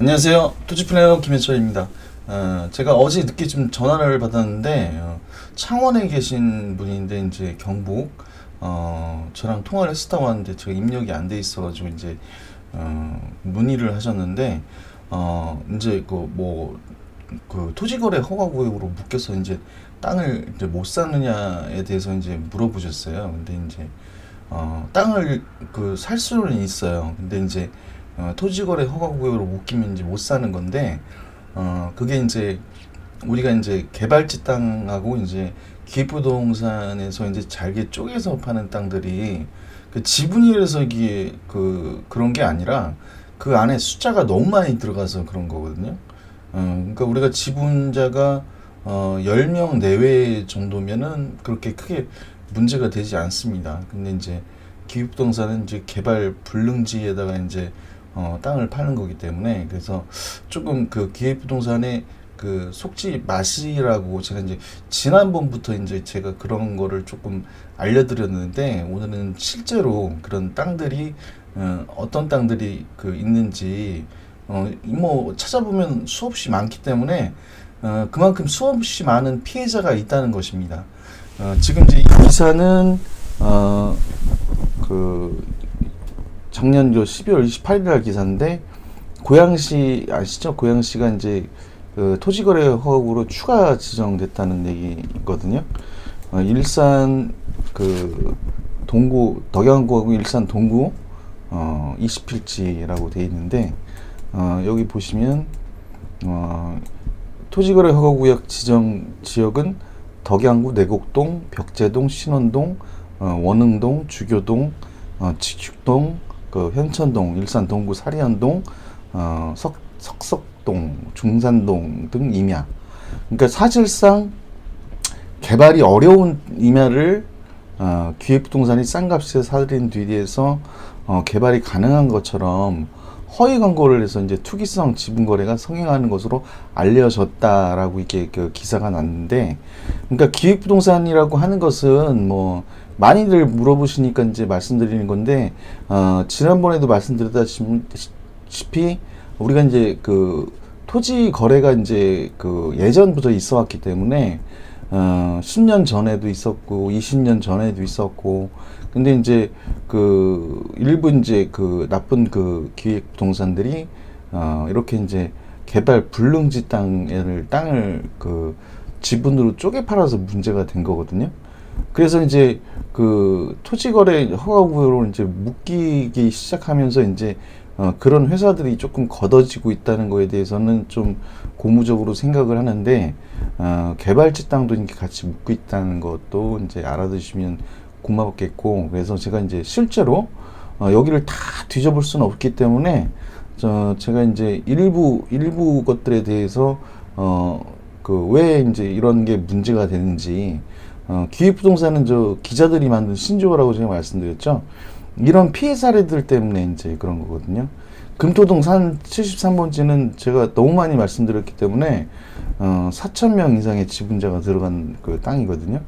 안녕하세요. 토지플래너 김현철입니다. 어, 제가 어제 늦게 좀 전화를 받았는데 어, 창원에 계신 분인데 이제 경북 어, 저랑 통화를 했었다고 하는데 제가 입력이 안 돼 있어가지고 이제 어, 문의를 하셨는데 어, 이제 그 뭐 그 토지거래 허가구역으로 묶여서 이제 땅을 이제 못 사느냐에 대해서 이제 물어보셨어요. 근데 이제 어, 땅을 그 살 수는 있어요. 근데 이제 어, 토지거래 허가구역으로 묶이면 못 사는 건데 어, 그게 이제 우리가 이제 개발지 땅하고 이제 기획부동산에서 이제 잘게 쪼개서 파는 땅들이 그 지분이라서 이게 그 그런 게 아니라 그 안에 숫자가 너무 많이 들어가서 그런 거거든요. 어, 그러니까 우리가 지분자가 어, 10명 내외 정도면은 그렇게 크게 문제가 되지 않습니다. 근데 이제 기획부동산은 이제 개발 불능지에다가 이제 어, 땅을 파는 거기 때문에 그래서 조금 그 기획부동산의 그 속지 마시라고 제가 이제 지난번부터 이제 제가 그런 거를 조금 알려드렸는데 오늘은 실제로 그런 땅들이 어, 어떤 땅들이 그 있는지 어, 뭐 찾아보면 수없이 많기 때문에 어, 그만큼 수없이 많은 피해자가 있다는 것입니다. 어, 지금 이제 이 기사는 어, 그 작년 저 12월 28일 날 기사인데 고양시 아시죠? 고양시가 이제 그 토지거래 허가구로 추가 지정됐다는 얘기거든요. 어, 일산 그 동구 덕양구하고 일산 동구 어 20필지라고 돼 있는데 어 여기 보시면 어 토지거래 허가구역 지정 지역은 덕양구 내곡동, 벽제동, 신원동, 어, 원흥동, 주교동, 어, 직육동, 그 현천동, 일산 동구 사리안동, 어, 석, 석석동, 중산동 등 임야. 그러니까 사실상 개발이 어려운 임야를 어, 기획부동산이 싼 값에 사들인 뒤에서 어, 개발이 가능한 것처럼 허위 광고를 해서 이제 투기성 지분 거래가 성행하는 것으로 알려졌다라고 이렇게 그 기사가 났는데, 그러니까 기획부동산이라고 하는 것은 뭐 많이들 물어보시니까 이제 말씀드리는 건데, 어, 지난번에도 말씀드렸다시피 우리가 이제 그 토지 거래가 이제 그 예전부터 있어 왔기 때문에 어, 10년 전에도 있었고, 20년 전에도 있었고, 근데 이제 그 일부 이제 그 나쁜 그 기획 부동산들이 어, 이렇게 이제 개발 불능지 땅을 땅을 그 지분으로 쪼개 팔아서 문제가 된 거거든요. 그래서 이제 그 토지거래 허가구역으로 이제 묶이기 시작하면서 이제 어, 그런 회사들이 조금 걷어지고 있다는 거에 대해서는 좀 고무적으로 생각을 하는데 어, 개발지 땅도 이렇게 같이 묶고 있다는 것도 이제 알아두시면 고맙겠고 그래서 제가 이제 실제로 어, 여기를 다 뒤져볼 수는 없기 때문에 저 제가 이제 일부 일부 것들에 대해서 어 그 왜 이제 이런 게 문제가 되는지 어, 기획부동산은 저 기자들이 만든 신조어라고 제가 말씀드렸죠. 이런 피해 사례들 때문에 이제 그런 거거든요. 금토동 산 73번지는 제가 너무 많이 말씀드렸기 때문에 어, 4천 명 이상의 지분자가 들어간 그 땅이거든요.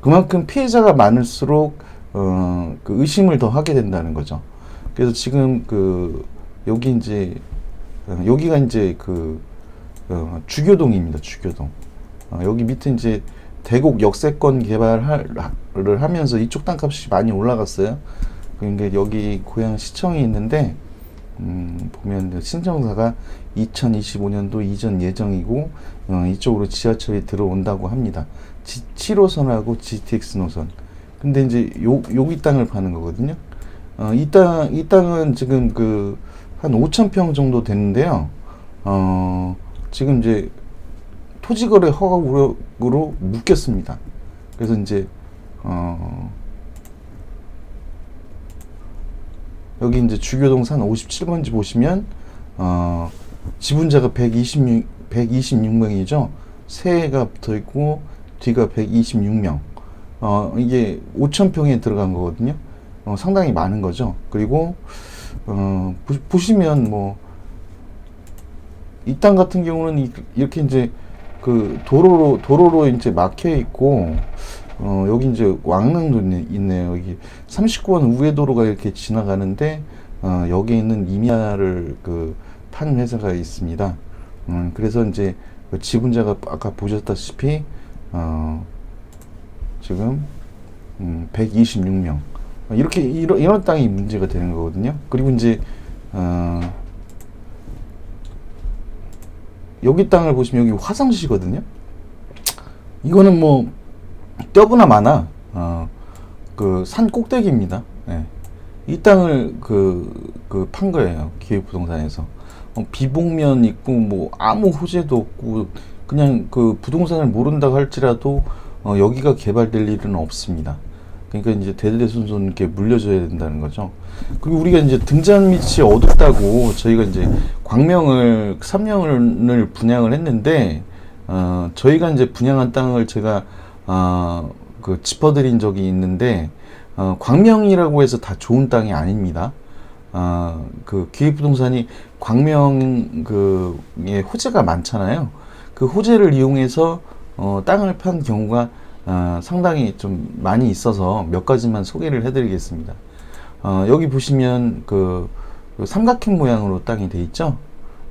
그만큼 피해자가 많을수록 어, 그 의심을 더 하게 된다는 거죠. 그래서 지금 그 여기 이제 어, 여기가 이제 그 어, 주교동입니다. 주교동. 어, 여기 밑에 이제 대곡 역세권 개발을 하면서 이쪽 땅값이 많이 올라갔어요. 그러니까 여기 고향 시청이 있는데 음, 보면 신청사가 2025년도 이전 예정이고 어, 이쪽으로 지하철이 들어온다고 합니다. G, 7호선하고 GTX 노선. 근데 이제 요 여기 땅을 파는 거거든요. 어, 이 땅, 이 땅은 지금 그 한 5천 평 정도 되는데요. 어, 지금 이제 토지거래 허가구역 으로 묶였습니다. 그래서 이제 어, 여기 이제 주교동 산 57번지 보시면 어, 지분자가 126 126명이죠. 세가 붙어 있고 뒤가 126명. 어, 이게 5천 평에 들어간 거거든요. 어, 상당히 많은 거죠. 그리고 어, 보, 시면 뭐 이 땅 같은 경우는 이, 이렇게 이제 그 도로로 도로로 이제 막혀 있고 어, 여기 이제 왕릉도 있네요. 여기 39번 우회도로가 이렇게 지나가는데 어, 여기 있는 임야를 그 판 회사가 있습니다. 음, 그래서 이제 그 지분자가 아까 보셨다시피 어, 지금 음, 126명 이렇게 이런, 이런 땅이 문제가 되는 거거든요. 그리고 이제 어, 여기 땅을 보시면 여기 화성시거든요. 이거는 뭐 떼구나 마나 어, 그산 꼭대기입니다. 예. 이 땅을 그 그 판 거예요. 기획부동산에서 어, 비봉면 있고 뭐 아무 호재도 없고 그냥 그 부동산을 모른다 할지라도 어, 여기가 개발될 일은 없습니다. 그러니까 이제 대대손손 이렇게 물려줘야 된다는 거죠. 그리고 우리가 이제 등잔 밑이 어둡다고 저희가 이제 광명을 삼명을 분양을 했는데 어, 저희가 이제 분양한 땅을 제가 어, 그 짚어드린 적이 있는데 어, 광명이라고 해서 다 좋은 땅이 아닙니다. 어, 그 기획부동산이 광명 그에 호재가 많잖아요. 그 호재를 이용해서 어, 땅을 판 경우가 어, 상당히 좀 많이 있어서 몇 가지만 소개를 해드리겠습니다. 어, 여기 보시면 그, 그 삼각형 모양으로 땅이 돼 있죠.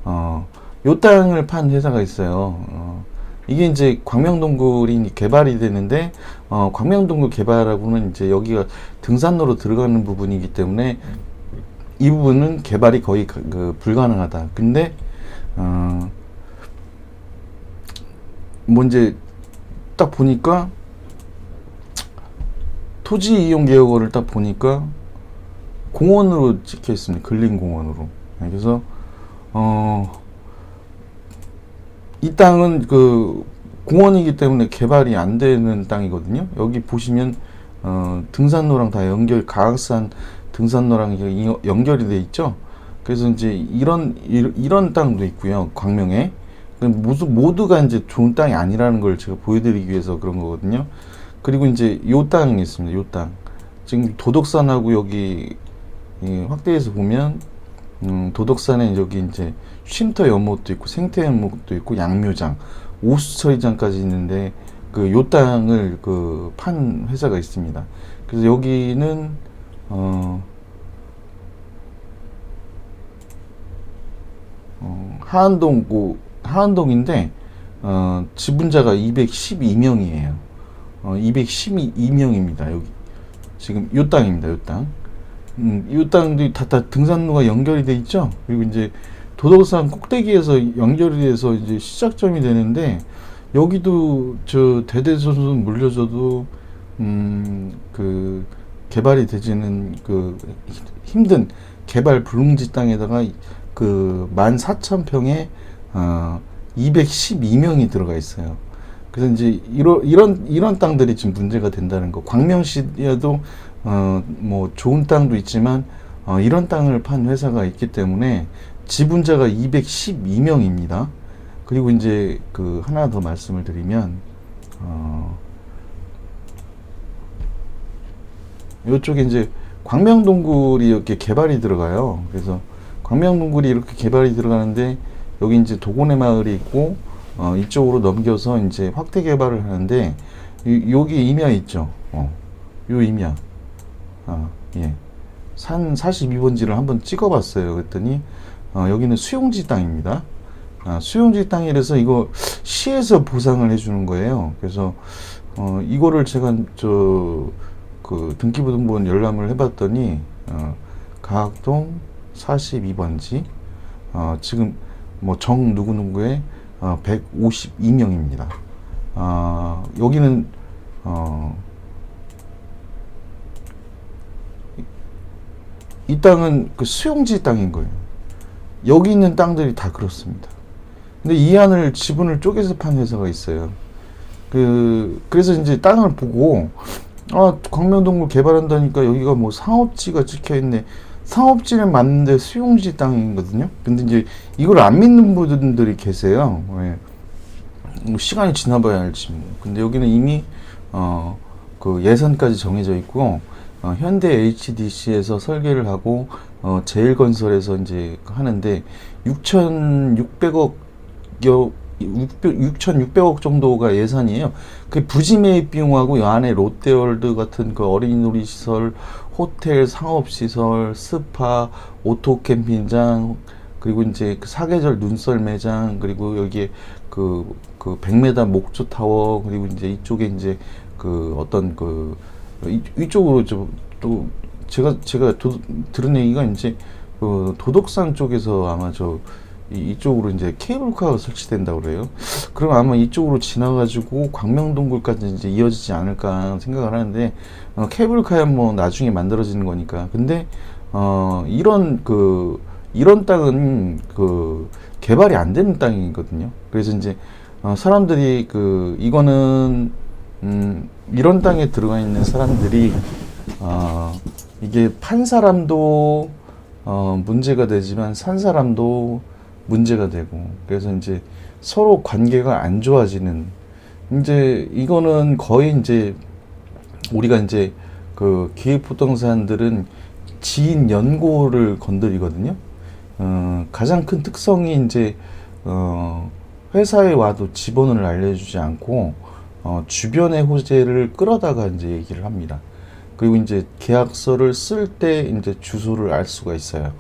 어, 요 땅을 판 회사가 있어요. 어, 이게 이제 광명동굴이 개발이 되는데 어, 광명동굴 개발하고는 이제 여기가 등산로로 들어가는 부분이기 때문에 이 부분은 개발이 거의 가- 그 불가능하다. 근데 어, 뭐 이제 딱 보니까 토지 이용 계획어를 딱 보니까 공원으로 찍혀 있습니다. 근린 공원으로. 네, 그래서 어, 이 땅은 그 공원이기 때문에 개발이 안 되는 땅이거든요. 여기 보시면 어, 등산로랑 다 연결 가악산 등산로랑 연결이 돼 있죠. 그래서 이제 이런 이- 이런 땅도 있고요. 광명에 그 모두 모두가 이제 좋은 땅이 아니라는 걸 제가 보여드리기 위해서 그런 거거든요. 그리고 이제 요 땅이 있습니다. 요 땅. 지금 도덕산하고 여기 이 확대해서 보면 음, 도덕산에 여기 이제 쉼터 연못도 있고 생태 연못도 있고 양묘장, 오수처리장까지 있는데 그 요 땅을 그 판 회사가 있습니다. 그래서 여기는 어, 어 하안동 고 하안동인데 어, 지분자가 212명이에요. 어, 212명입니다. 여기 지금 요 땅입니다. 요 땅. 음, 이 땅도 다, 다 등산로가 연결이 돼 있죠. 그리고 이제 도덕산 꼭대기에서 연결이 돼서 이제 시작점이 되는데 여기도 저 대대손손 물려줘도 음그 개발이 되지는 그 힘든 개발 불능지 땅에다가 그 14,000평에 어 212명이 들어가 있어요. 그래서 이제 이런 이런 이런 땅들이 지금 문제가 된다는 거. 광명시에도 어 뭐 좋은 땅도 있지만 어 이런 땅을 판 회사가 있기 때문에 지분자가 212명입니다. 그리고 이제 그 하나 더 말씀을 드리면 어 이쪽에 이제 광명동굴이 이렇게 개발이 들어가요. 그래서 광명동굴이 이렇게 개발이 들어가는데 여기 이제 도고내 마을이 있고 어, 이쪽으로 넘겨서 이제 확대 개발을 하는데 이, 여기 임야 있죠. 어, 요 임야. 아, 예. 산 42번지를 한번 찍어봤어요. 그랬더니 어, 여기는 수용지 땅입니다. 아, 수용지 땅이라서 이거 시에서 보상을 해주는 거예요. 그래서 어, 이거를 제가 저 그 등기부등본 열람을 해봤더니 어, 가학동 42번지 어, 지금 뭐 정 누구누구의 어, 152명입니다. 아, 여기는 어, 이- 이 땅은 그 수용지 땅인 거예요. 여기 있는 땅들이 다 그렇습니다. 근데 이 안을 지분을 쪼개서 판 회사가 있어요. 그 그래서 이제 땅을 보고 아 광명동굴 개발한다니까 여기가 뭐 상업지가 찍혀 있네. 상업지는 맞는데 수용지 땅이거든요. 근데 이제 이걸 안 믿는 분들이 계세요. 예. 뭐 시간이 지나봐야 알지 뭐. 근데 여기는 이미 어 그 예산까지 정해져 있고 어, 현대 HDC에서 설계를 하고 어, 제일건설에서 이제 하는데 6,600억 여 6,600억 정도가 예산이에요. 그 부지 매입 비용하고 이 안에 롯데월드 같은 그 어린이놀이 시설, 호텔, 상업 시설, 스파, 오토 캠핑장, 그리고 이제 그 사계절 눈썰 매장 그리고 여기에 그, 그 100m 목조 타워 그리고 이제 이쪽에 이제 그 어떤 그 이, 이쪽으로 좀또 제가 제가 도, 들은 얘기가 이제 그 도덕산 쪽에서 아마 저 이, 이쪽으로 이제 케이블카가 설치된다고 그래요. 그럼 아마 이쪽으로 지나가지고 광명동굴까지 이제 이어지지 않을까 생각을 하는데 어, 케이블카야 뭐 나중에 만들어지는 거니까. 근데 어 이런 그 이런 땅은 그 개발이 안 되는 땅이거든요. 그래서 이제 어, 사람들이 그 이거는 음 이런 땅에 들어가 있는 사람들이 어 이게 판 사람도 어 문제가 되지만 산 사람도 문제가 되고 그래서 이제 서로 관계가 안 좋아지는 이제 이거는 거의 이제 우리가 이제 그 기획부동산들은 지인 연고를 건드리거든요. 어, 가장 큰 특성이 이제 어, 회사에 와도 지번을 알려주지 않고 어, 주변의 호재를 끌어다가 이제 얘기를 합니다. 그리고 이제 계약서를 쓸 때 이제 주소를 알 수가 있어요.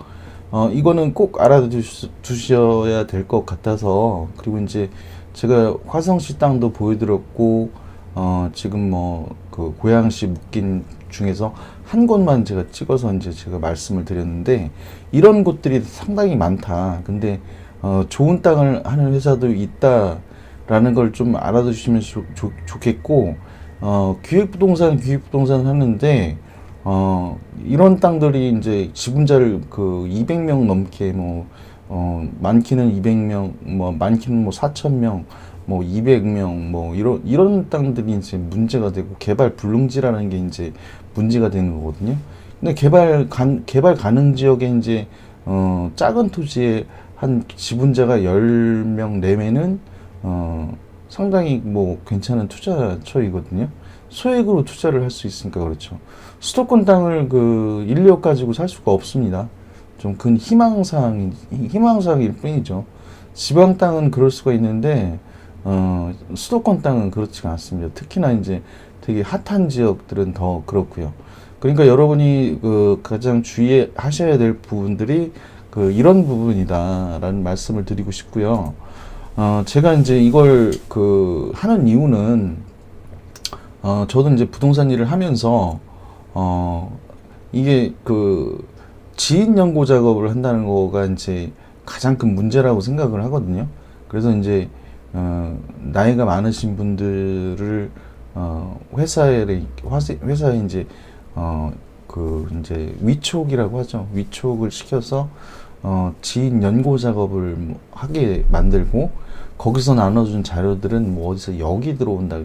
어, 이거는 꼭 알아두셔야 될 것 같아서 그리고 이제 제가 화성시 땅도 보여드렸고 어, 지금 뭐 그 고양시 묶인 중에서 한 곳만 제가 찍어서 이제 제가 말씀을 드렸는데 이런 곳들이 상당히 많다. 근데 어, 좋은 땅을 하는 회사도 있다라는 걸 좀 알아두시면 좋, 좋, 좋겠고 어, 기획부동산 기획부동산 하는데 어, 이런 땅들이 이제 지분자를 그 200명 넘게 뭐, 어, 많기는 200명, 뭐, 많기는 뭐 4,000명, 뭐 200명, 뭐, 이런, 이런 땅들이 이제 문제가 되고 개발 불능지라는 게 이제 문제가 되는 거거든요. 근데 개발 간, 개발 가능 지역에 이제, 어, 작은 토지에 한 지분자가 10명 내면은, 어, 상당히 뭐 괜찮은 투자처이거든요. 소액으로 투자를 할 수 있으니까 그렇죠. 수도권 땅을 그 인력 가지고 살 수가 없습니다. 좀 큰 희망사항, 희망사항일 뿐이죠. 지방 땅은 그럴 수가 있는데, 어, 수도권 땅은 그렇지가 않습니다. 특히나 이제 되게 핫한 지역들은 더 그렇고요. 그러니까 여러분이 그 가장 주의하셔야 될 부분들이 그 이런 부분이다라는 말씀을 드리고 싶고요. 어, 제가 이제 이걸 그 하는 이유는 어, 저도 이제 부동산 일을 하면서, 어, 이게 그 지인 연고 작업을 한다는 거가 이제 가장 큰 문제라고 생각을 하거든요. 그래서 이제, 어, 나이가 많으신 분들을, 어, 회사에, 회사에 이제, 어, 그 이제 위촉이라고 하죠. 위촉을 시켜서, 어, 지인 연고 작업을 뭐 하게 만들고, 거기서 나눠준 자료들은 뭐 어디서 역이 들어온다.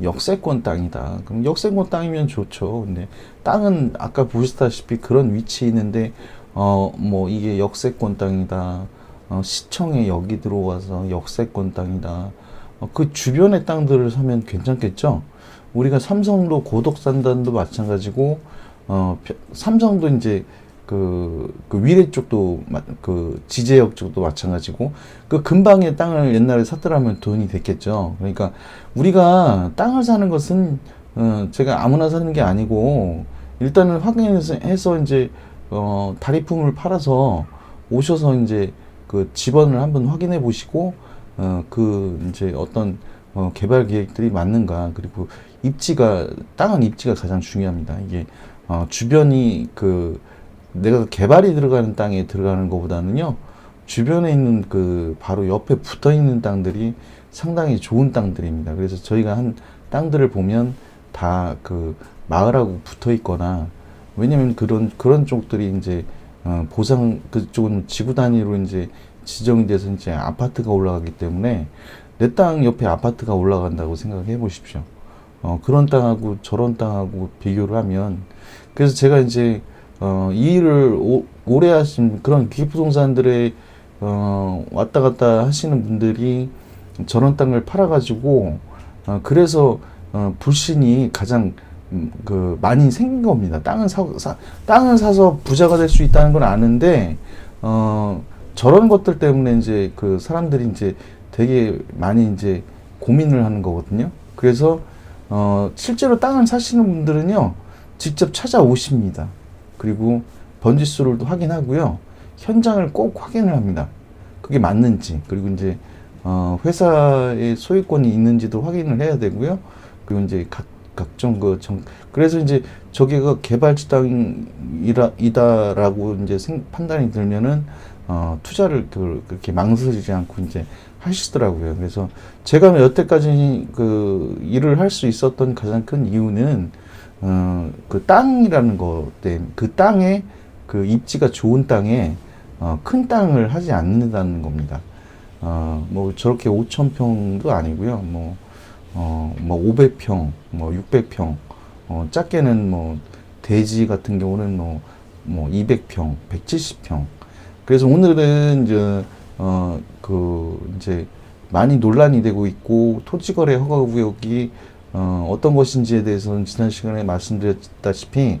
역세권 땅이다. 그럼 역세권 땅이면 좋죠. 근데 땅은 아까 보시다시피 그런 위치에 있는데 어 뭐 이게 역세권 땅이다. 어, 시청에 역이 들어와서 역세권 땅이다. 어, 그 주변의 땅들을 사면 괜찮겠죠. 우리가 삼성도 고덕산단도 마찬가지고 어 펴- 삼성도 이제 그, 그 위례 쪽도 마- 그 지제역 쪽도 마찬가지고 그 근방에 땅을 옛날에 샀더라면 돈이 됐겠죠. 그러니까 우리가 땅을 사는 것은 어, 제가 아무나 사는 게 아니고 일단은 확인해서 해서 이제 어, 다리품을 팔아서 오셔서 이제 그 지번을 한번 확인해 보시고 어, 그 이제 어떤 어, 개발 계획들이 맞는가 그리고 입지가 땅은 입지가 가장 중요합니다. 이게 어, 주변이 그 내가 개발이 들어가는 땅에 들어가는 것보다는요 주변에 있는 그 바로 옆에 붙어 있는 땅들이 상당히 좋은 땅들입니다. 그래서 저희가 한 땅들을 보면 다 그 마을하고 붙어 있거나 왜냐면 그런 그런 쪽들이 이제 어, 보상 그쪽은 지구 단위로 이제 지정이 돼서 이제 아파트가 올라가기 때문에 내 땅 옆에 아파트가 올라간다고 생각해 보십시오. 어, 그런 땅하고 저런 땅하고 비교를 하면 그래서 제가 이제 어, 이 일을 오, 오래 하신 그런 기부동산들의 어, 왔다 갔다 하시는 분들이 저런 땅을 팔아가지고 어, 그래서 어, 불신이 가장 음, 그 많이 생긴 겁니다. 땅을 사, 사 땅을 사서 부자가 될 수 있다는 건 아는데 어, 저런 것들 때문에 이제 그 사람들이 이제 되게 많이 이제 고민을 하는 거거든요. 그래서 어, 실제로 땅을 사시는 분들은요 직접 찾아오십니다. 그리고 번지수를 또 확인하고요. 현장을 꼭 확인을 합니다. 그게 맞는지 그리고 이제 어, 회사의 소유권이 있는지도 확인을 해야 되고요. 그리고 이제 각 각종 그 정, 그래서 이제 저기가 개발지당이라 이다라고 이제 생, 판단이 들면은 어, 투자를 그, 그렇게 망설이지 않고 이제 하시더라고요. 그래서 제가 여태까지 그 일을 할 수 있었던 가장 큰 이유는 어, 그 땅이라는 것 때문에 그 땅에 그 입지가 좋은 땅에 어, 큰 땅을 하지 않는다는 겁니다. 어, 뭐 저렇게 5천 평도 아니고요. 뭐 어, 뭐 500평, 뭐 600평, 어, 작게는 뭐 대지 같은 경우는 뭐, 뭐 200평, 170평. 그래서 오늘은 이제 어, 그 이제 많이 논란이 되고 있고 토지거래 허가 구역이 어, 어떤 것인지에 대해서는 지난 시간에 말씀드렸다시피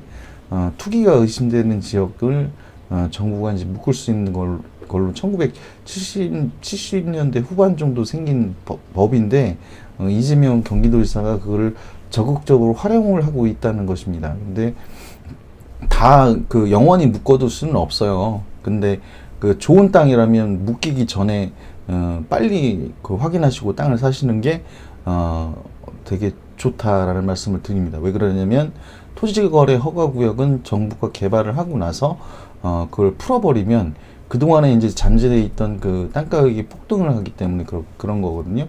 어, 투기가 의심되는 지역을 어, 정부가 이제 묶을 수 있는 걸, 걸로 1970 70년대 후반 정도 생긴 법, 법인데 어, 이재명 경기도지사가 그거를 적극적으로 활용을 하고 있다는 것입니다. 근데 다 그 영원히 묶어둘 수는 없어요. 근데 그 좋은 땅이라면 묶이기 전에 어, 빨리 그 확인하시고 땅을 사시는 게 어, 되게 좋다라는 말씀을 드립니다. 왜 그러냐면 토지거래 허가 구역은 정부가 개발을 하고 나서 어, 그걸 풀어버리면 그동안에 이제 잠재되어 있던 그 땅가격이 폭등을 하기 때문에 그런, 그런 거거든요.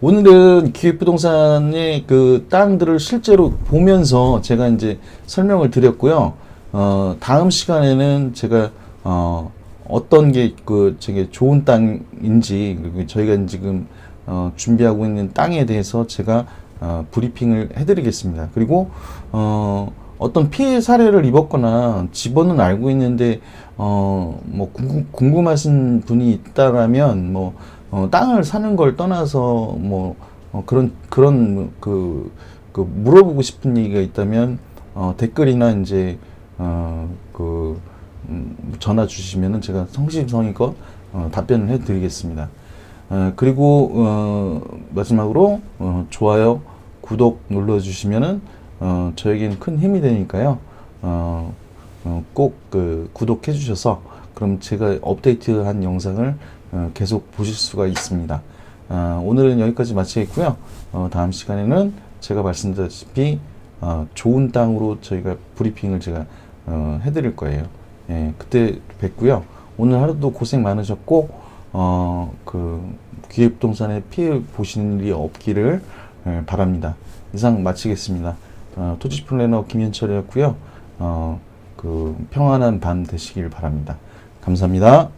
오늘은 기획부동산의 그 땅들을 실제로 보면서 제가 이제 설명을 드렸고요. 어, 다음 시간에는 제가 어, 어떤 게그 저게 좋은 땅인지 그리고 저희가 지금 어, 준비하고 있는 땅에 대해서 제가 어, 브리핑을 해드리겠습니다. 그리고 어, 어떤 피해 사례를 입었거나 집원은 알고 있는데 어, 뭐 궁금, 궁금하신 분이 있다라면 뭐 어, 땅을 사는 걸 떠나서 뭐 어, 그런 그런 그, 그 물어보고 싶은 얘기가 있다면 어, 댓글이나 이제 어, 그 음, 전화 주시면은 제가 성심성의껏 어, 답변을 해드리겠습니다. 어, 그리고 어, 마지막으로 어, 좋아요, 구독 눌러주시면은 어, 저에게는 큰 힘이 되니까요. 어, 어, 꼭그 구독해 주셔서 그럼 제가 업데이트한 영상을 어, 계속 보실 수가 있습니다. 어, 오늘은 여기까지 마치겠고요. 어, 다음 시간에는 제가 말씀드렸다시피 어, 좋은 땅으로 저희가 브리핑을 제가 어, 해드릴 거예요. 예, 그때 뵙고요. 오늘 하루도 고생 많으셨고 어, 그 기획부동산에 피해 보시는 일이 없기를 예, 바랍니다. 이상 마치겠습니다. 어, 토지 플래너 김현철이었고요. 어, 그 평안한 밤 되시길 바랍니다. 감사합니다.